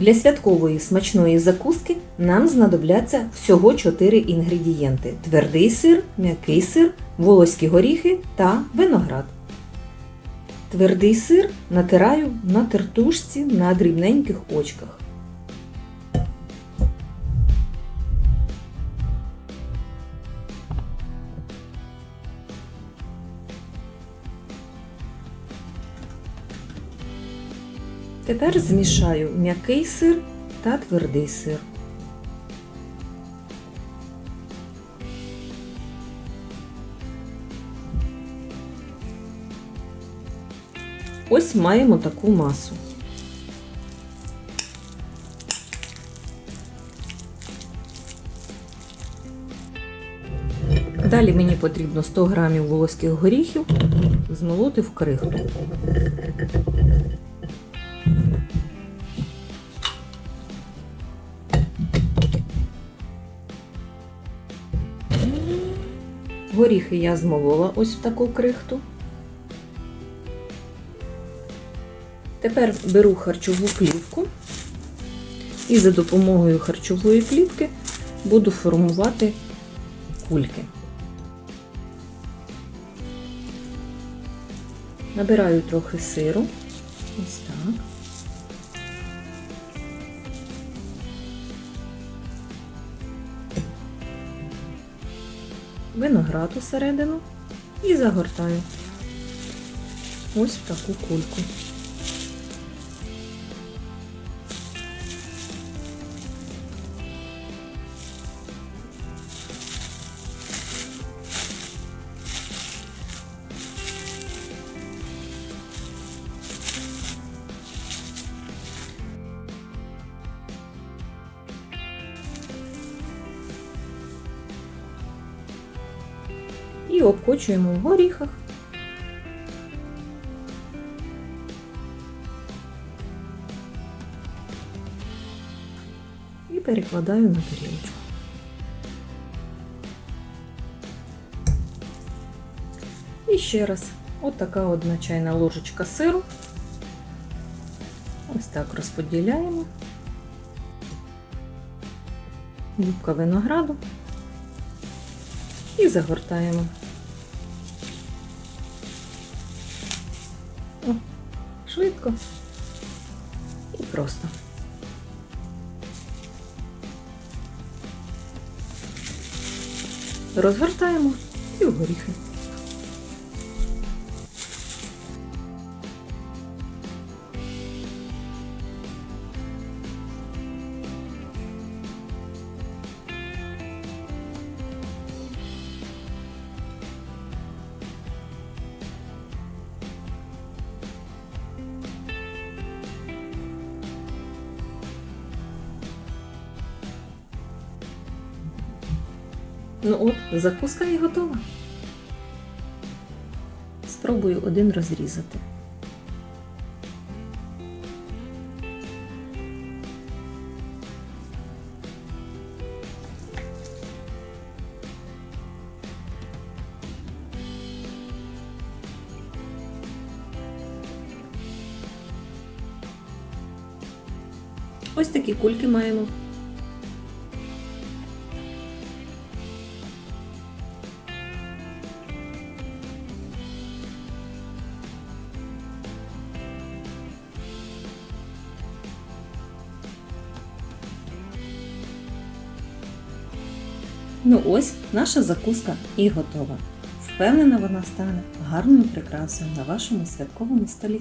Для святкової смачної закуски нам знадобляться всього 4 інгредієнти: твердий сир, м'який сир, волоські горіхи та виноград. Твердий сир натираю на тертушці на дрібненьких очках. Тепер змішаю м'який сир та твердий сир. Ось маємо таку масу. Далі мені потрібно 100 грамів волоських горіхів змолоти в крихту. Горіхи я змолола ось в таку крихту. Тепер беру харчову плівку і за допомогою харчової плівки буду формувати кульки. Набираю трохи сиру. Ось так. Виноград усередину і загортаю ось в таку кульку. І обкочуємо в горіхах. І перекладаю на тарілочку. І ще раз, от одна чайна ложечка сиру. Ось так розподіляємо. Губка винограду і загортаємо. О, швидко і просто. Розгортаємо і в горіхи. Ну от, закуска і готова. Спробую один розрізати. Ось такі кульки маємо. Ну ось наша закуска і готова. Впевнена, вона стане гарною прикрасою на вашому святковому столі.